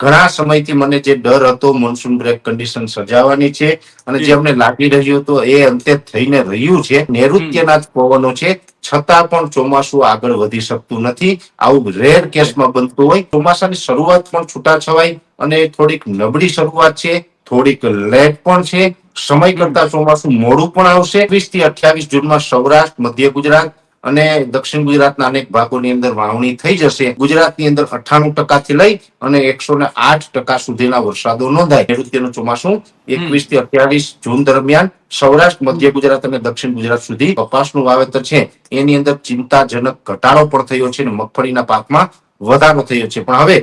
ઘણા સમયથી મને જે ડર હતો મોન્સૂન બ્રેક કન્ડિશન સર્જાવાની છે અને જે અમને લાગી રહ્યું હતું એ અંતે થઈને રહ્યું છે. નૈઋત્યના જ પવનો છે. છતાં પણ ચોમાસું આગળ વધી શકતું નથી. આવું રેર કેસમાં બનતું હોય. ચોમાસાની શરૂઆત પણ છૂટાછવાઈ અને થોડીક નબળી શરૂઆત છે. થોડીક લેટ પણ છે. સમય કરતા ચોમાસું મોડું પણ આવશે. વીસથી અઠ્યાવીસ જૂનમાં સૌરાષ્ટ્ર મધ્ય ગુજરાત અને દક્ષિણ ગુજરાતના અનેક ભાગોની અંદર વાવણી થઈ જશે. ગુજરાતની અંદર અઠ્ઠાણું ટકાથી લઈ અને એકસો ને આઠ ટકા સુધીના વરસાદો નોંધાય. નૈઋત્યનું ચોમાસું એકવીસથી અઠ્યાવીસ જૂન દરમિયાન સૌરાષ્ટ્ર મધ્ય ગુજરાત અને દક્ષિણ ગુજરાત સુધી કપાસનું વાવેતર છે. એની અંદર ચિંતાજનક ઘટાડો પણ થયો છે અને મગફળીના પાકમાં વધારો થયો છે. પણ હવે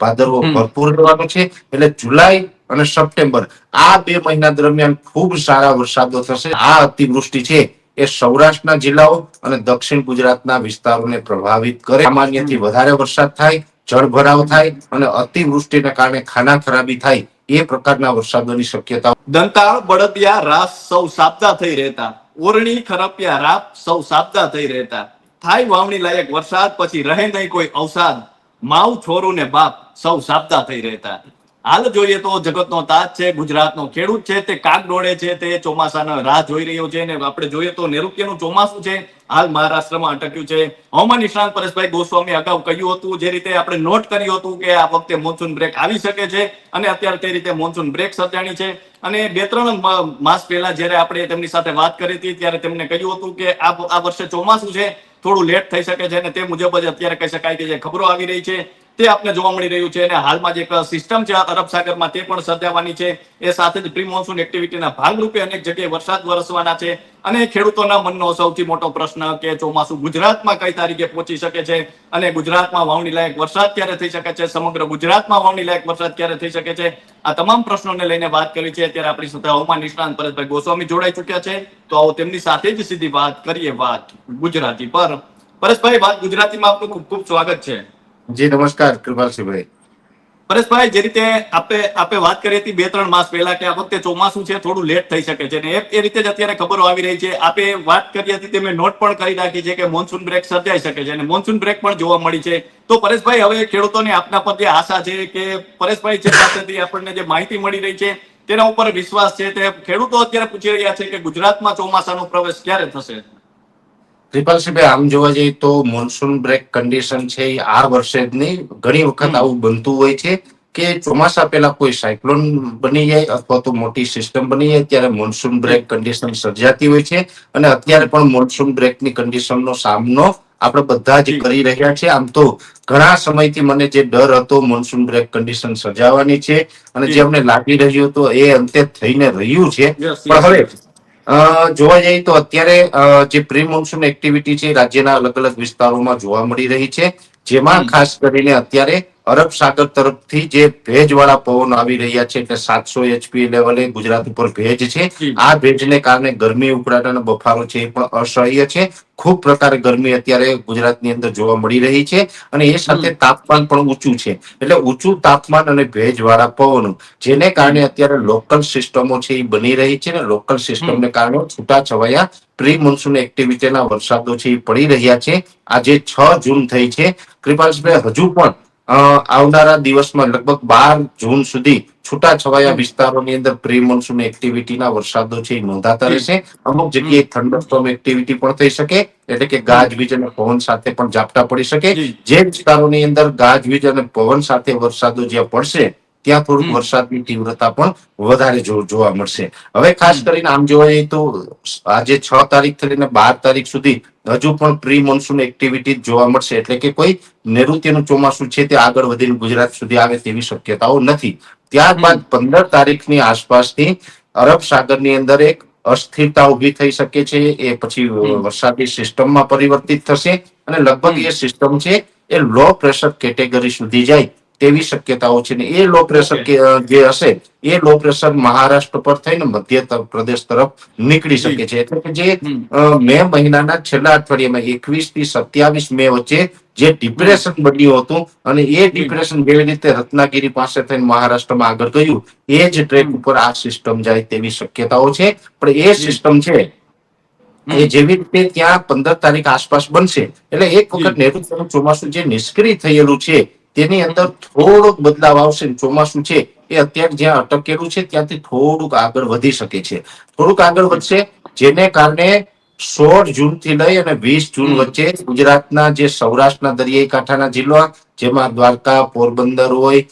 ભાદરવો. ભરપૂર રહેવાનો છે. એટલે જુલાઈ અને સપ્ટેમ્બર આ બે મહિના દરમિયાન ખૂબ સારા વરસાદો થશે. આ અતિવૃષ્ટિ છે. એ સૌરાષ્ટ્રના જિલ્લાઓ અને દક્ષિણ ગુજરાતના વિસ્તારોને પ્રભાવિત કરે. સામાન્યથી વધારે વરસાદ થાય, જળભરાવ થાય અને અતિવૃષ્ટિને કારણે ખાના ખરાબી થાય એ પ્રકારના વરસાદોની શક્યતા દંતાળ, બળદિયા, રાસ સૌ સાબદા થઈ રહેતા. ઓરણી, ખરપિયા, રાપ સૌ સાબદા થઈ રહેતા. થાય વાવણી લાયક વરસાદ, પછી રહે નહીં કોઈ અવસાદ. માવ છોરું ને બાપ સૌ સાબદા થઈ રહેતા. હાલ જોઈએ તો જગતનો તાજ છે, ગુજરાતનો ખેડૂત છે, તે કાગ ડોળે છે, તે ચોમાસાના રાહ જોઈ રહ્યો છે અને આપણે જોઈએ તો નૈઋત્યનું ચોમાસું છે. હાલ મહારાષ્ટ્રમાં અટક્યું છે. હવામાન નિષ્ણાંત પરેશભાઈ ગોસ્વામી અગાઉ કહ્યું હતું, જે રીતે આપણે નોટ કર્યું હતું કે આ વખતે મોન્સૂન બ્રેક આવી શકે છે અને અત્યારે તે રીતે મોન્સૂન બ્રેક સર્જાણી છે. અને બે ત્રણ માસ પહેલા જયારે આપણે તેમની સાથે વાત કરી હતી, ત્યારે તેમને કહ્યું હતું કે આ વર્ષે ચોમાસું છે, થોડું લેટ થઈ શકે છે અને તે મુજબ જ અત્યારે કહી શકાય કે જે ખબરો આવી રહી છે. તે આપને જોવા મળી રહ્યું છે અને હાલમાં જે એક સિસ્ટમ છે અરબ સાગરમાં તે પણ સર્જાવાની છે. એ સાથે જ પ્રી મોન્સૂન એક્ટિવિટીના ભાગરૂપે અનેક જગ્યાએ વરસાદ વરસવાના છે. અને ખેડૂતોના મનનો સૌથી મોટો પ્રશ્ન કે ચોમાસું ગુજરાતમાં કઈ તારીખે પહોંચી શકે છે? અને ગુજરાતમાં વાવણી લાયક વરસાદ ક્યારે થઈ શકે છે? સમગ્ર ગુજરાતમાં વાવણી લાયક વરસાદ ક્યારે થઈ શકે છે? આ તમામ પ્રશ્નોને લઈને વાત કરી છે. અત્યારે આપણી સાથે હવામાન નિષ્ણાંત પરેશભાઈ ગોસ્વામી જોડાઈ ચુક્યા છે. તો આવો તેમની સાથે જ સીધી વાત કરીએ વાત ગુજરાતી પર. પરેશભાઈ, વાત ગુજરાતીમાં આપનું ખૂબ ખૂબ સ્વાગત છે. જી, નમસ્કાર, કૃપાલસિંહભાઈ. પરેશભાઈ, જે રીતે આપણે આપણે વાત કરી હતી બે, ત્રણ માસ પહેલા કે આ વખતે ચોમાસું છે, થોડું લેટ થઈ શકે છે ને એ રીતે જ અત્યારે ખબરો આવી રહી છે. આપે વાત કરી હતી તે મેં નોટ પણ કરી રાખી છે કે મોન્સૂન બ્રેક સર્જાઈ શકે છે અને મોન્સૂન બ્રેક પણ જોવા મળી છે. તો પરેશભાઈ, હવે ખેડૂતોને આપના પર જે આશા છે કે પરેશભાઈ જે પાસેથી આપણને જે માહિતી મળી રહી છે, તેના ઉપર વિશ્વાસ છે. તે ખેડૂતો અત્યારે પૂછી રહ્યા છે કે ગુજરાતમાં ચોમાસાનો પ્રવેશ ક્યારે થશે? કૃપાલસિંહભાઈ આમ જોવા જઈએ તો મોન્સૂન બ્રેક કન્ડિશન છે એ આ વર્ષે જ નહીં ઘણી વખત આવું બનતું હોય છે કે ચોમાસા પહેલા કોઈ સાયક્લોન બની જાય અથવા તો મોટી સિસ્ટમ બની જાય ત્યારે મોન્સૂન બ્રેક કન્ડિશન સર્જાતી હોય છે અને અત્યારે પણ મોન્સૂન બ્રેકની કન્ડિશનનો સામનો આપણે બધા જ કરી રહ્યા છે. આમ તો ઘણા સમયથી મને જે ડર હતો મોન્સૂન બ્રેક કન્ડિશન સર્જાવાની છે અને જે અમને લાગી રહ્યું હતું એ અંતે થઈને રહ્યું છે. પણ હવે જોવા જઈએ તો અત્યારે જે પ્રી મોન્સૂન એક્ટિવિટી છે રાજ્યના અલગ અલગ વિસ્તારોમાં જોવા મળી રહી છે. જેમાં ખાસ કરીને અત્યારે અરબ સાગર તરફથી જે ભેજવાળા પવન આવી રહ્યા છે એટલે સાતસો એચપી લેવલે ગુજરાત ઉપર ભેજ છે. આ ભેજને કારણે ગરમી ઉકળાટાનો બફારો છે એ પણ અસહ્ય છે. ખૂબ પ્રકારે ગરમી અત્યારે ગુજરાતની અંદર જોવા મળી રહી છે અને એ સાથે તાપમાન પણ ઊંચું છે. એટલે ઊંચું તાપમાન અને ભેજવાળા પવનો જેને કારણે અત્યારે લોકલ સિસ્ટમો છે એ બની રહી છે ને લોકલ સિસ્ટમને કારણે છૂટા છવાયા પ્રી મોન્સૂન એક્ટિવિટીના વરસાદો છે એ પડી રહ્યા છે. આજે છ જૂન થઈ છે. કૃપાલભાઈ હજુ પણ આવનારા દિવસમાં લગભગ બાર જૂન સુધી છૂટા છવાયા વિસ્તારોની અંદર પ્રી મોન્સૂન એક્ટિવિટીના વરસાદો છે એ નોંધાતા રહેશે. અમુક જગ્યાએ થંડરસ્ટોર્મ એક્ટિવિટી પણ થઈ શકે એટલે કે ગાજવીજ અને પવન સાથે પણ ઝાપટા પડી શકે. જે. વિસ્તારોની અંદર ગાજવીજ અને પવન સાથે વરસાદો જ્યાં પડશે ત્યાં થોડુંક વરસાદની તીવ્રતા પણ વધારે જોવા મળશે. હવે ખાસ કરીને આમ જોવા જઈએ તો આજે છ તારીખથી લઈને બાર તારીખ સુધી હજુ પણ પ્રી મોન્સૂન એક્ટિવિટી જોવા મળશે. એટલે કે કોઈ નૈઋત્યનું ચોમાસું છે તે આગળ વધીને ગુજરાત સુધી આવે તેવી શક્યતાઓ નથી. ત્યારબાદ પંદર તારીખની આસપાસથી અરબ સાગરની અંદર એક અસ્થિરતા ઊભી થઈ શકે છે. એ પછી. વરસાદી સિસ્ટમમાં પરિવર્તિત થશે અને લગભગ એ સિસ્ટમ છે એ લો પ્રેશર કેટેગરી સુધી જાય. તેવી શક્યતાઓ છે ને એ લો પ્રેશર જે હશે એ લો પ્રેશર મહારાષ્ટ્ર પર થઈને મધ્ય પ્રદેશ તરફ નીકળી શકે છે. એટલે કે જે મે મહિનાના છેલ્લા અઠવાડિયામાં એકવીસથી સત્યાવીસ મે વચ્ચે જે ડિપ્રેશન બન્યું હતું અને એ ડિપ્રેશન કેવી રીતે રત્નાગીરી પાસે થઈને મહારાષ્ટ્રમાં આગળ ગયું એ જ ટ્રેક ઉપર આ સિસ્ટમ જાય તેવી શક્યતાઓ છે. પણ એ સિસ્ટમ છે એ જેવી રીતે ત્યાં પંદર તારીખ આસપાસ બનશે. એટલે એક વખત નેહરુ ચોમાસું જે નિષ્ક્રિય થયેલું છે તેની અંદર થોડોક બદલાવ આવશે ચોમાસું છે એ અત્યારે જ્યાં અટકેલું છે ત્યાંથી થોડુંક આગળ વધી શકે છે. થોડુંક આગળ વધશે જેને કારણે સોળ જૂનથી લઈ અને વીસ જૂન વચ્ચે ગુજરાતના જે સૌરાષ્ટ્રના દરિયાઈ કાંઠાના જિલ્લા જેમાં દ્વારકા પોરબંદર હોય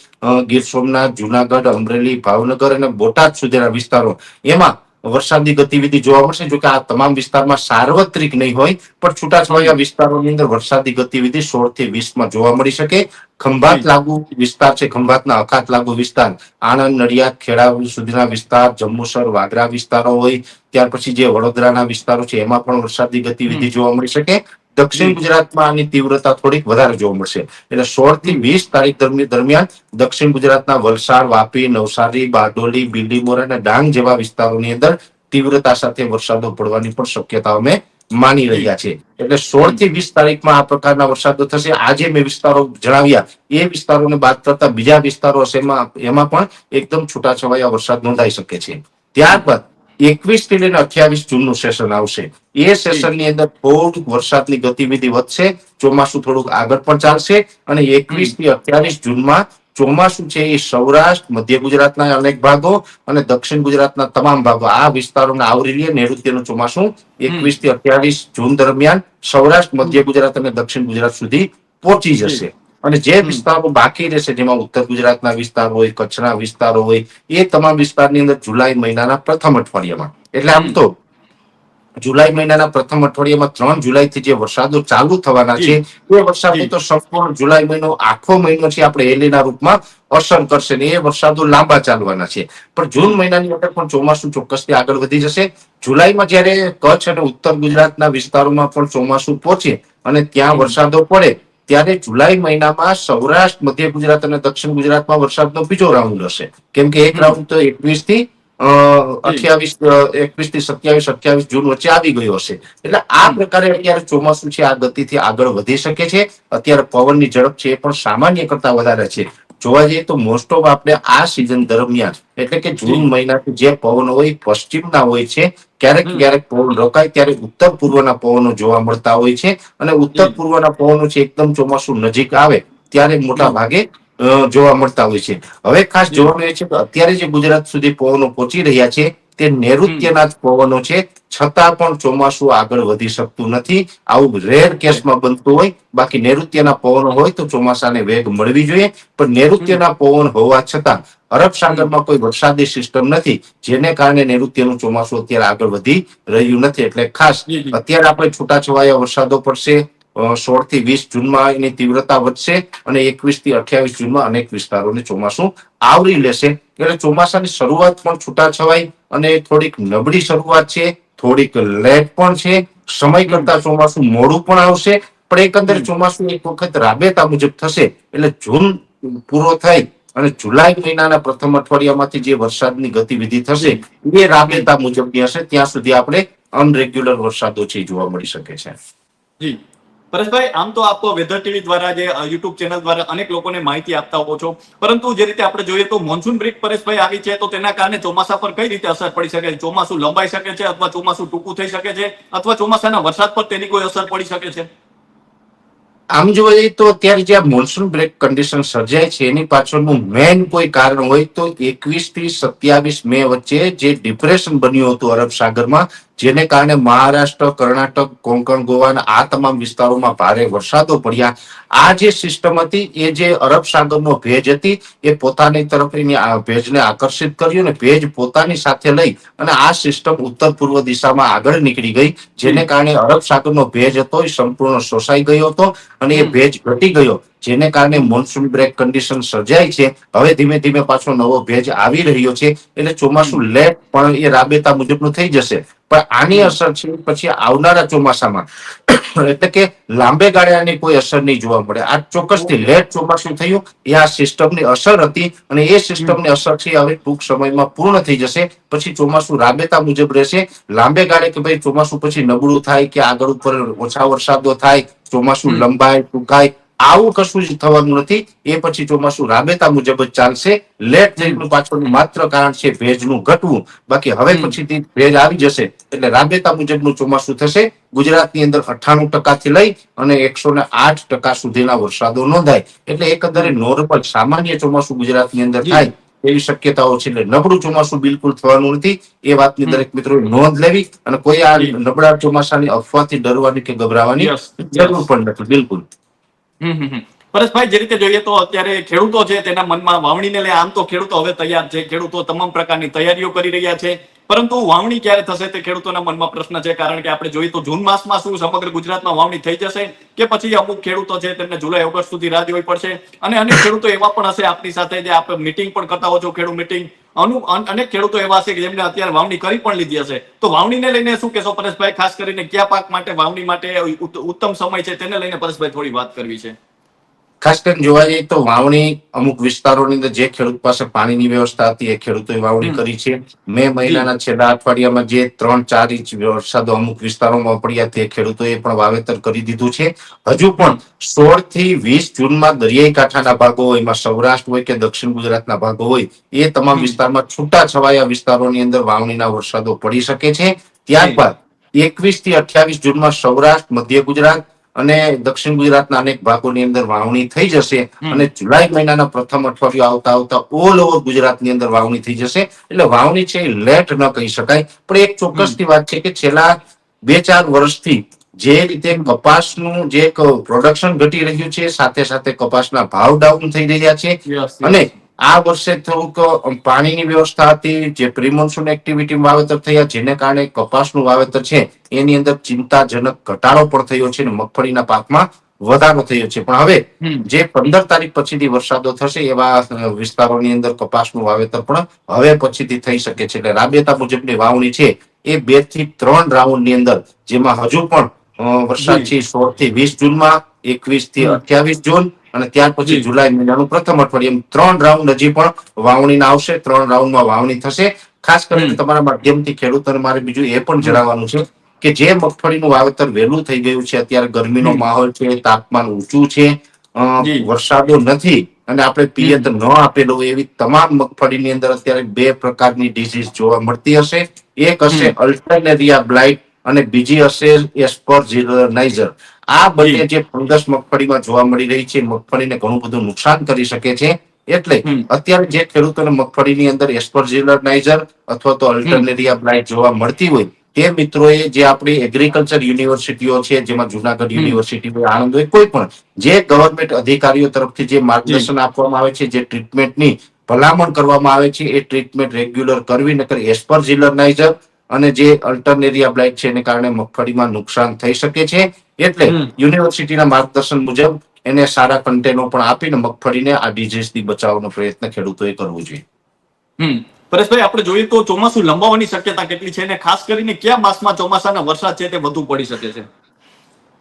ગીર સોમનાથ જુનાગઢ અમરેલી ભાવનગર અને બોટાદ સુધીના વિસ્તારો. એમાં વરસાદી ગતિવિધિ જોવા મળશે. જો કે આ તમામ વિસ્તારમાં સાર્વત્રિક નહીં હોય પણ છૂટાછવાયા વિસ્તારોની અંદર વરસાદની ગતિવિધિ સોળથી વીસમાં જોવા મળી શકે. ખંભાત લાગુ વિસ્તાર છે ખંભાતના અખાત લાગુ વિસ્તાર. આણંદ નડિયાદ ખેડા સુધીના વિસ્તાર જંબુસર વાગરા વિસ્તારો હોય. ત્યાર પછી જે વડોદરાના વિસ્તારો છે એમાં પણ વરસાદની ગતિવિધિ જોવા મળી શકે. દક્ષિણ ગુજરાતમાં આની તીવ્રતા થોડીક વધારે જોવા મળશે. એટલે સોળથી વીસ તારીખ દરમિયાન દક્ષિણ ગુજરાતના વલસાડ, વાપી, નવસારી, બારડોલી બીલીમોરા અને ડાંગ જેવા વિસ્તારોની અંદર તીવ્રતા સાથે વરસાદો પડવાની પણ શક્યતા અમે માની રહ્યા છે એટલે સોળથી વીસ તારીખમાં આ પ્રકારના વરસાદો થશે. આજે મેં વિસ્તારો જણાવ્યા. એ વિસ્તારોને બાદ કરતા બીજા વિસ્તારો હશે એમાં એમાં પણ એકદમ છૂટાછવાયા વરસાદ નોંધાઈ શકે છે. ત્યારબાદ એકવીસથી લઈને અઠ્યાવીસ જૂનનું સેશન આવશે. એ સેશનની અંદર થોડુંક વરસાદની ગતિવિધિ વધશે ચોમાસું થોડુંક આગળ પણ ચાલશે અને એકવીસથી અઠ્યાવીસ જૂનમાં ચોમાસું છે એ સૌરાષ્ટ્ર મધ્ય ગુજરાતના અનેક ભાગો અને દક્ષિણ ગુજરાતના તમામ ભાગો. આ વિસ્તારોને આવરી લે નૈઋત્યનું ચોમાસું એકવીસથી અઠ્યાવીસ જૂન દરમિયાન સૌરાષ્ટ્ર મધ્ય ગુજરાત અને દક્ષિણ ગુજરાત સુધી પહોંચી જશે. અને જે વિસ્તારો બાકી રહેશે જેમાં ઉત્તર ગુજરાતના વિસ્તારો હોય કચ્છના વિસ્તારો હોય એ તમામ વિસ્તારની અંદર જુલાઈ મહિનાના પ્રથમ અઠવાડિયામાં. એટલે આમ તો જુલાઈ મહિનાના પ્રથમ અઠવાડિયામાં ત્રણ જુલાઈ થી જે વરસાદો ચાલુ થવાના છે એ વરસાદો તો સંપૂર્ણ જુલાઈ મહિનો આખો મહિનો છે આપણે એલીના રૂપમાં અસર કરશે ને એ વરસાદો લાંબા ચાલવાના છે. પણ જૂન મહિનાની અંદર પણ ચોમાસું ચોક્કસથી આગળ વધી જશે. જુલાઈમાં જ્યારે કચ્છ અને ઉત્તર ગુજરાતના વિસ્તારોમાં પણ ચોમાસું પહોંચે અને ત્યાં વરસાદો પડે ત્યારે જુલાઈ મહિનામાં સૌરાષ્ટ્ર મધ્ય ગુજરાત અને દક્ષિણ ગુજરાતમાં વરસાદનો બીજો રાઉન્ડ હશે. કેમ કે એક રાઉન્ડ તો એકવીસથી અઠ્યાવીસ એકવીસથી સત્યાવીસ અઠ્યાવીસ જૂન વચ્ચે આવી ગયો હશે. એટલે આ પ્રકારે અત્યારે ચોમાસું છે આ ગતિથી આગળ વધી શકે છે. અત્યારે પવનની ઝડપ છે એ પણ સામાન્ય કરતા વધારે છે. જોવા જઈએ તો મોસ્ટ ઓફ આપણે આ સિઝન દરમિયાન એટલે કે જૂન મહિનાથી જે પવનો હોય પશ્ચિમના હોય છે ક્યારેક ક્યારેક પવન રોકાય ત્યારે ઉત્તર પૂર્વના પવનો જોવા મળતા હોય છે અને ઉત્તર પૂર્વના પવનો છે એકદમ ચોમાસું નજીક આવે ત્યારે મોટા ભાગે જોવા મળતા હોય છે. હવે ખાસ જોવાનું એ છે કે અત્યારે જે ગુજરાત સુધી પવનો પહોંચી રહ્યા છે તે નૈઋત્યના જ પવનો છે. છતાં પણ ચોમાસું આગળ વધી શકતું નથી. આવું રેર કેસમાં બનતું હોય બાકી નૈઋત્યના પવનો હોય તો ચોમાસાને વેગ મળવી જોઈએ. પણ નૈઋત્યના પવન હોવા છતાં અરબ સાગરમાં કોઈ વરસાદી સિસ્ટમ નથી જેને કારણે નૈઋત્યનું ચોમાસું અત્યારે આગળ વધી રહ્યું નથી. એટલે ખાસ. અત્યારે આપણે છૂટાછવાયા વરસાદો પડશે સોળથી વીસ જૂનમાં એની તીવ્રતા વધશે અને એકવીસથી અઠ્યાવીસ જૂનમાં અનેક વિસ્તારોને ચોમાસું આવરી લેશે. એટલે ચોમાસાની શરૂઆત પણ છૂટાછવાઈ અને થોડીક નબળી શરૂઆત છે થોડીક લેટ પણ છે. સમય કરતા ચોમાસું મોડું પણ આવશે પણ એકંદરે ચોમાસું એક વખત રાબેતા મુજબ થશે. એટલે જૂન પૂરો થઈ અને જુલાઈ મહિનાના પ્રથમ અઠવાડિયામાંથી જે વરસાદની ગતિવિધિ થશે એ રાબેતા મુજબની હશે. ત્યાં સુધી આપણે અનરેગ્યુલર વરસાદો છે એ જોવા મળી શકે છે. જી. પરેશભાઈ, આમ તો આપ વેધર ટીવી દ્વારા જે યુટ્યુબ ચેનલ દ્વારા અનેક લોકોને માહિતી આપતા હો છો. પરંતુ જે રીતે આપણે જોઈએ તો મોન્સૂન બ્રેક પરેશભાઈ આવી છે, તો તેના કારણે ચોમાસા પર કઈ રીતે અસર પડી શકે ચોમાસું લંબાઈ શકે છે અથવા ચોમાસું ટૂંકું થઈ શકે છે અથવા ચોમાસાના વરસાદ પર તેની કોઈ અસર પડી શકે છે? આમ જોઈએ તો અત્યારે જે મોન્સૂન બ્રેક કન્ડિશન સર્જાય છે, એની પાછળનું મેઇન કોઈ કારણ હોય તો એકવીસથી સત્યાવીસ મે વચ્ચે જે ડિપ્રેશન બન્યું હતું અરબ સાગરમાં જેને કારણે મહારાષ્ટ્ર કર્ણાટક કોંકણ ગોવા આ તમામ વિસ્તારોમાં ભારે વરસાદો પડ્યા. આ જે સિસ્ટમ હતી એ જે અરબ સાગરનો ભેજ હતી એ પોતાની તરફ એની ભેજને આકર્ષિત કર્યું અને ભેજ પોતાની સાથે લઈ અને આ સિસ્ટમ ઉત્તર પૂર્વ દિશામાં આગળ નીકળી ગઈ જેને કારણે અરબ સાગરનો ભેજ હતો એ સંપૂર્ણ શોષાઈ ગયો હતો અને એ ભેજ ઘટી ગયો. જેને કારણે મોન્સૂન બ્રેક કન્ડિશન સર્જાય છે. હવે ધીમે ધીમે પાછો નવો ભેજ આવી રહ્યો છે. એટલે ચોમાસું લેટ પણ એ રાબેતા મુજબનું થઈ જશે. પણ આની અસર છે પછી આવનારા ચોમાસામાં. એટલે કે લાંબે ગાળે આની કોઈ અસર નહીં જોવા મળે. આ ચોક્કસથી લેટ ચોમાસું થયું. એ આ સિસ્ટમની અસર હતી અને એ સિસ્ટમની અસર છે હવે ટૂંક સમયમાં પૂર્ણ થઈ જશે. પછી ચોમાસું રાબેતા મુજબ રહેશે. લાંબે ગાળે કે ભાઈ ચોમાસું પછી નબળું થાય કે આગળ ઉપર ઓછા વરસાદો થાય ચોમાસું. લંબાય ટૂંકાય આવું કશું જ થવાનું નથી. એ પછી ચોમાસું રાબેતા મુજબ જ ચાલશે. લેટ જઈનું પાછળનું માત્ર કારણ છે ભેજનું ઘટવું. બાકી હવે. પછીથી ભેજ આવી જશે. એટલે રાબેતા મુજબનું ચોમાસું થશે. ગુજરાતની અંદર અઠ્ઠાણું ટકાથી લઈ અને એકસો ને આઠ ટકા સુધીના વરસાદો નોંધાય. એટલે એકંદરે નોર્મલ સામાન્ય ચોમાસું ગુજરાતની અંદર થાય એવી શક્યતાઓ છે. એટલે નબળું ચોમાસું બિલકુલ થવાનું નથી. એ વાતની. દરેક મિત્રો નોંધ લેવી અને કોઈ આ. નબળા ચોમાસાની અફવાથી ડરવાની કે ગભરાવાની જરૂર પણ નથી. બિલકુલ. પરેશભાઈ, જે રીતે જોઈએ તો અત્યારે ખેડૂતો છે તેના મનમાં વાવણીને લઈ આમ તો ખેડૂતો હવે તૈયાર છે. ખેડૂતો તમામ પ્રકારની તૈયારીઓ કરી રહ્યા છે. પરંતુ વાવણી ક્યારે થશે તે ખેડૂતોના મનમાં પ્રશ્ન છે. કારણ કે આપણે જોઈએ તો જૂન માસમાં શું સમગ્ર ગુજરાતમાં વાવણી થઈ જશે કે પછી અમુક ખેડૂતો છે તેમને જુલાઈ, ઓગસ્ટ સુધી રાહ જોવી પડશે. અને અનેક ખેડૂતો એવા પણ હશે આપની સાથે જે આપણે મિટિંગ પણ કરતા હો છો, ખેડૂત મિટિંગ અનુ અન- અનેક ખેડૂતો એવા છે કે જેમને અત્યારે વાવણી કરી પણ લીધી હશે. તો વાવણીને લઈને શું કહેશો પરેશભાઈ? ખાસ કરીને કયા પાક માટે વાવણી માટે ઉત્તમ સમય છે તેને લઈને પરેશભાઈ થોડી વાત કરવી છે. ખાસ કરીને જોવા જઈએ તો વાવણી અમુક વિસ્તારોની અંદર જે ખેડૂત પાસે પાણીની વ્યવસ્થા હતી એ ખેડૂતોએ વાવણી કરી છે. મે મહિનાના છેલ્લા અઠવાડિયામાં જે ત્રણ ચાર ઇંચ વરસાદો અમુક વિસ્તારોમાં પડ્યા તે ખેડૂતોએ પણ વાવેતર કરી દીધું છે. હજુ પણ સોળથી વીસ જૂનમાં દરિયાઈ કાંઠાના ભાગો હોય એમાં સૌરાષ્ટ્ર હોય કે દક્ષિણ ગુજરાતના ભાગો હોય એ તમામ વિસ્તારમાં છૂટા છવાયા વિસ્તારોની અંદર વાવણીના વરસાદો પડી શકે છે. ત્યારબાદ એકવીસથી અઠ્યાવીસ જૂનમાં સૌરાષ્ટ્ર મધ્ય ગુજરાત અને દક્ષિણ ગુજરાતના અનેક ભાગોની અંદર વાવણી થઈ જશે અને જુલાઈ મહિનાના પ્રથમ અઠવાડિયું આવતા આવતા ઓલ ઓવર ગુજરાતની અંદર વાવણી થઈ જશે. એટલે વાવણી છે એ લેટ ન કહી શકાય. પણ એક ચોક્કસની વાત છે કે છેલ્લા બે ચાર વર્ષથી જે રીતે કપાસનું જે પ્રોડક્શન ઘટી રહ્યું છે સાથે સાથે કપાસના ભાવ ડાઉન થઈ રહ્યા છે. અને આ વર્ષે થોડુંક પાણીની વ્યવસ્થા હતી જે પ્રિમોન્સૂન એક્ટિવિટી વાવેતર થયા જેને કારણે કપાસનું વાવેતર છે એની અંદર ચિંતાજનક ઘટાડો પણ થયો છે અને મગફળીના પાકમાં વધારો થયો છે. પણ હવે જે પંદર તારીખ પછીથી વરસાદો થશે એવા વિસ્તારોની અંદર કપાસનું વાવેતર પણ હવે પછીથી થઈ શકે છે. એટલે રાબેતા મુજબની વાવણી છે એ બેથી ત્રણ રાઉન્ડની અંદર જેમાં હજુ પણ વરસાદ છે સોળથી વીસ જૂનમાં એકવીસથી અઠ્યાવીસ જૂન અને ત્યાર પછી જુલાઈ મહિનાનું પ્રથમ અઠવાડિયે ત્રણ રાઉન્ડ હજી પણ વાવણીના આવશે. ત્રણ રાઉન્ડમાં વાવણી થશે. ખાસ કરીને તમારા માધ્યમથી ખેડૂતોને મારે બીજું એ પણ જણાવવાનું છે કે જે મગફળીનું વાવેતર વહેલું થઈ ગયું છે અત્યારે ગરમીનો માહોલ છે તાપમાન ઊંચું છે વરસાદો નથી અને આપણે પિયત ન આપેલું એવી તમામ મગફળીની અંદર અત્યારે બે પ્રકારની ડિઝીઝ જોવા મળતી હશે. એક હશે અલ્ટરનેરિયા બ્લાઇટ અને બીજી હશે એસ્પરજિલનાઇઝર આ બંને જે ફંગસ મગફળીમાં જોવા મળી રહી છે મગફળીને ઘણું બધું નુકસાન કરી શકે છે. એટલે અત્યારે જે ખેડૂતોને મગફળીની અંદર એસ્પરજિલનાઇઝર અથવા તો અલ્ટરનેરિયા બ્લાઇટ જોવા મળતી હોય તે મિત્રોએ જે આપણી એગ્રીકલ્ચર યુનિવર્સિટીઓ છે જેમાં જુનાગઢ યુનિવર્સિટી હોય આણંદ હોય કોઈ પણ જે ગવર્મેન્ટ અધિકારીઓ તરફથી જે માર્ગદર્શન આપવામાં આવે છે જે ટ્રીટમેન્ટની ભલામણ કરવામાં આવે છે એ ટ્રીટમેન્ટ રેગ્યુલર કરવી નકર એસ્પરજિલનાઇઝર અને જે અલ્ટરનેરિયા બ્લાઇટ છે એને કારણે મગફળીમાં નુકસાન થઈ શકે છે. એટલે યુનિવર્સિટીના માર્ગદર્શન મુજબ એને સારા કન્ટેનો પણ આપીને મગફળીને આ ડિઝીઝથી બચાવવાનો પ્રયત્ન ખેડૂતોએ કરવો જોઈએ. હમ. પરેશભાઈ આપણે જોઈએ તો ચોમાસું લંબાવવાની શક્યતા કેટલી છે અને ખાસ કરીને કયા માસમાં ચોમાસાના વરસાદ છે તે વધુ પડી શકે છે?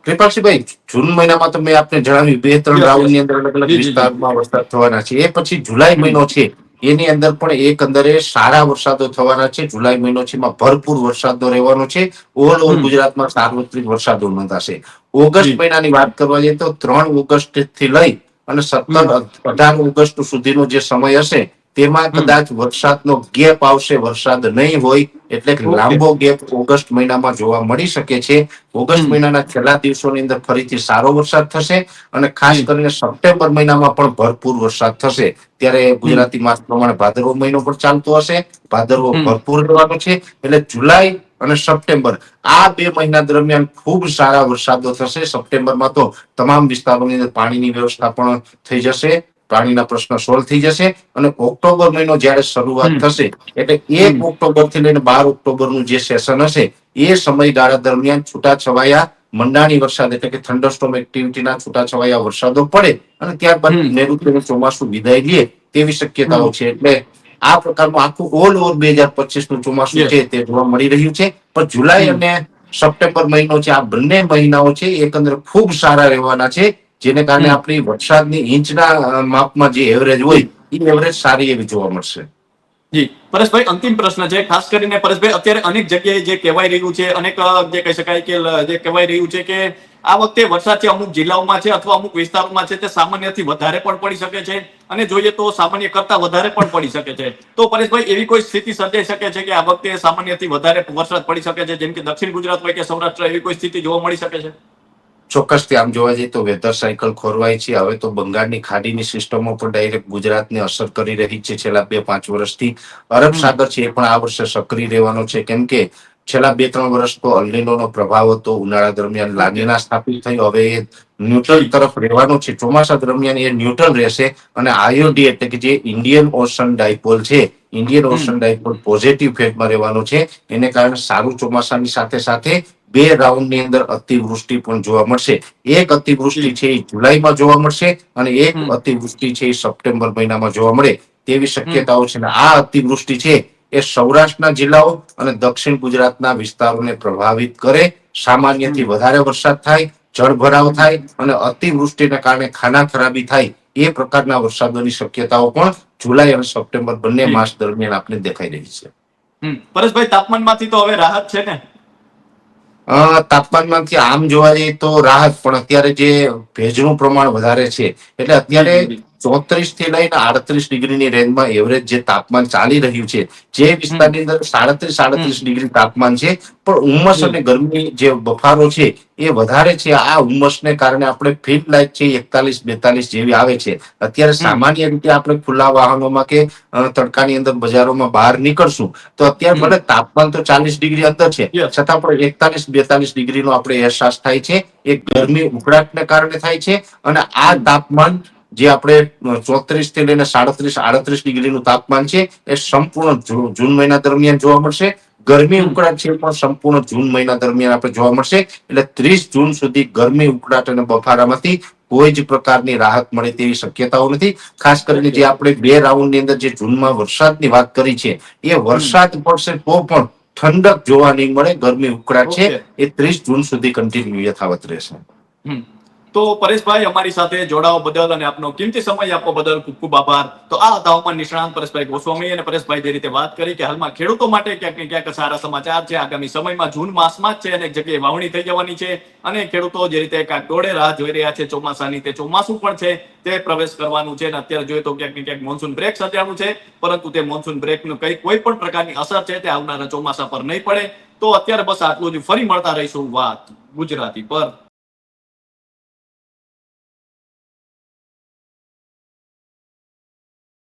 કૃપાલસિંહભાઈ જૂન મહિનામાં તો મેં આપને જણાવ્યું બે ત્રણ રાઉન્ડની અંદર અલગ અલગ. વિસ્તારમાં વરસાદ થવાના છે. એ પછી જુલાઈ મહિનો છે. એની અંદર પણ એકંદરે સારા વરસાદો થવાના છે. જુલાઈ મહિનો છે એમાં ભરપૂર વરસાદો રહેવાનો છે. ઓલ ઓવર ગુજરાતમાં સાર્વત્રિક વરસાદો નોંધાશે. ઓગસ્ટ મહિનાની વાત કરવા જઈએ તો ત્રણ ઓગસ્ટથી લઈ અને સત્તર અઢાર ઓગસ્ટ સુધીનો જે સમય હશે તેમાં. કદાચ વરસાદનો ગેપ આવશે વરસાદ નહીં હોય એટલે લાંબો ગેપ ઓગસ્ટ મહિનામાં જોવા મળી શકે છે. ઓગસ્ટ મહિનાના છેલ્લા દિવસોની અંદર ફરીથી સારો વરસાદ થશે અને ખાસ કરીને સપ્ટેમ્બર મહિનામાં પણ ભરપૂર વરસાદ થશે. ત્યારે ગુજરાતી માસ પ્રમાણે ભાદરવો મહિનો પણ ચાલતો હશે. ભાદરવો ભરપૂર રહેવાનો છે. એટલે જુલાઈ અને સપ્ટેમ્બર આ બે મહિના દરમિયાન ખૂબ સારા વરસાદો થશે. સપ્ટેમ્બરમાં તો તમામ વિસ્તારોની અંદર પાણીની વ્યવસ્થા પણ થઈ જશે. પાણીના પ્રશ્ન સોલ્વ થઈ જશે અને ઓક્ટોબર મહિનો જયારે શરૂઆત થશે એટલે એક. ઓક્ટોબરથી લઈને બાર ઓક્ટોબરનું જે સેશન હશે એ સમયગાળા દરમિયાન છૂટા છવાયા મંડાણી વરસાદ એટલે કે થંડરસ્ટોમ એક્ટિવિટીના છૂટા છવાયા વરસાદો પડે અને ત્યારબાદ. નૈઋત્યનું ચોમાસું વિદાય લે તેવી શક્યતાઓ છે. એટલે આ પ્રકારનું આખું ઓલ ઓવર બે હજાર પચીસનું ચોમાસું છે તે જોવા મળી રહ્યું છે. પણ જુલાઈ અને સપ્ટેમ્બર મહિનો છે આ બંને મહિનાઓ છે એકંદરે ખૂબ સારા રહેવાના છે. જેને કારણે આપણી વરસાદની ઇંચના માપમાં જે એવરેજ હોય એ એવરેજ સારી એવી જોવા મળશે. જી. પરેશભાઈ અંતિમ પ્રશ્ન છે. ખાસ કરીને પરેશભાઈ અત્યારે અનેક જગ્યાએ જે કહેવાય રહ્યું છે અનેક જે કહી શકાય કે જે કહેવાય રહ્યું છે કે આ વખતે વરસાદ છે અમુક જિલ્લાઓમાં છે અથવા અમુક વિસ્તારોમાં છે તે સામાન્યથી વધારે પણ પડી શકે છે અને જોઈએ તો સામાન્ય કરતા વધારે પણ પડી શકે છે. તો પરેશભાઈ એવી કોઈ સ્થિતિ સર્જાઈ શકે છે કે આ વખતે સામાન્યથી વધારે વરસાદ પડી શકે છે? જેમ કે દક્ષિણ ગુજરાત હોય કે સૌરાષ્ટ્ર એવી કોઈ સ્થિતિ જોવા મળી શકે છે? ચોક્કસથી આમ જોવા જઈએ તો વેધર સાયકલ ખોરવાય છે. હવે તો બંગાળની ખાડીની સિસ્ટમો પણ ડાયરેક્ટ ગુજરાતને અસર કરી રહી છે છેલ્લા બે પાંચ વર્ષથી. અરબ સાગર છે એ પણ આ વર્ષે સક્રિય રહેવાનો છે. કેમ કે છેલ્લા બે ત્રણ વર્ષ તો અલ્નિનોનો પ્રભાવ હતો. ઉનાળા દરમિયાન લાનીના સ્થાપિત થયો. હવે એ ન્યુટ્રલ તરફ રહેવાનો છે. ચોમાસા દરમિયાન એ ન્યુટ્રલ રહેશે અને આયોડી એટલે કે જે ઇન્ડિયન ઓશન ડાયપોલ છે ઇન્ડિયન ઓશન ડાયપોલ પોઝિટિવ ફેટમાં રહેવાનો છે. એને કારણે સારું ચોમાસાની સાથે સાથે બે રાઉન્ડની અંદર અતિવૃષ્ટિ પણ જોવા મળશે. એક અતિવૃષ્ટિ છે એ જુલાઈમાં જોવા મળશે અને એક અતિવૃષ્ટિ છે એ સપ્ટેમ્બર મહિનામાં જોવા મળે. તેવી શક્યતાઓ છે અને આ અતિવૃષ્ટિ છે એ સૌરાષ્ટ્રના જિલ્લાઓ અને દક્ષિણ ગુજરાતના વિસ્તારોને પ્રભાવિત કરે. સામાન્યથી વધારે વરસાદ થાય જળભરાવ થાય અને અતિવૃષ્ટિને કારણે ખાના ખરાબી થાય. એ પ્રકારના વરસાદોની શક્યતાઓ પણ જુલાઈ અને સપ્ટેમ્બર બંને માસ દરમિયાન આપણે દેખાઈ રહી છે. પરેશભાઈ તાપમાનમાંથી તો હવે રાહત છે ને? તાપમાનમાંથી આમ જોવા જઈએ તો રાહત પણ અત્યારે જે ભેજનું પ્રમાણ વધારે છે એટલે અત્યારે. ચોત્રીસથી લઈને આડત્રીસ ડિગ્રીની રેન્જમાં એવરેજ જે તાપમાન ચાલી રહ્યું છે જે વિસ્તારની અંદર સાડત્રીસ સાડત્રીસ ડિગ્રી તાપમાન છે પણ ઉમસ અને ગરમી જે બફારો છે એ વધારે છે. આ ઉમસને કારણે આપણે ફીલ્ડ લાઇટ છે એકતાલીસ બેતાલીસ જેવી આવે છે. અત્યારે સામાન્ય રીતે આપણે ખુલ્લા વાહનોમાં કે તડકાની અંદર બજારોમાં બહાર નીકળશું તો અત્યારે. ભલે તાપમાન તો ચાલીસ ડિગ્રી અંદર છે. છતાં પણ એકતાલીસ બેતાલીસ ડિગ્રીનો આપણે અહેસાસ થાય છે. એ ગરમી ઉકળાટને કારણે થાય છે અને આ તાપમાન જે આપણે ચોત્રીસથી લઈને સાડત્રીસ આડત્રીસ ડિગ્રીનું તાપમાન છે એ સંપૂર્ણ જૂન મહિના દરમિયાન જોવા મળશે. ગરમી ઉકળાટ છે પણ સંપૂર્ણ જૂન મહિના દરમિયાન આપણે જોવા મળશે. એટલે ત્રીસ જૂન સુધી ગરમી ઉકળાટ અને બફારામાંથી કોઈ જ પ્રકારની રાહત મળે તેવી શક્યતાઓ નથી. ખાસ કરીને જે આપણે બે રાઉન્ડની અંદર જે જૂનમાં વરસાદની વાત કરી છે એ વરસાદ પડશે તો પણ ઠંડક જોવા નહીં મળે ગરમી ઉકળાટ છે. એ ત્રીસ જૂન સુધી કન્ટિન્યુ યથાવત રહેશે. હમ. તો પરેશભાઈ, અમારી સાથે જોડાવા બદલ અને આપનો કિંમતી સમય આપવા બદલ ખૂબ ખૂબ આભાર. તો આ હતા હવામાન નિષ્ણાંત પરેશભાઈ ગોસ્વામી અને પરેશભાઈ જે રીતે વાત કરી કે હાલમાં ખેડૂતો માટે ક્યાંક ને ક્યાંક સારા સમાચાર છે. આગામી સમયમાં જૂન માસમાં જ છે અને જગ્યાએ વાવણી થઈ જવાની છે અને ખેડૂતો જે રીતે કાંઈક દોડે રાહ જોઈ રહ્યા છે, ચોમાસાની તે ચોમાસું પણ છે, તે પ્રવેશ કરવાનું છે અને અત્યારે જોઈએ તો ક્યાંક ને ક્યાંક મોન્સૂન બ્રેક સર્જાનું છે, પરંતુ તે મોન્સૂન બ્રેકનું કઈ કોઈ પણ પ્રકારની અસર છે તે આવનારા ચોમાસા પર નહીં પડે. તો અત્યારે બસ આટલું જ. ફરી મળતા રહીશું વાત ગુજરાતી પર.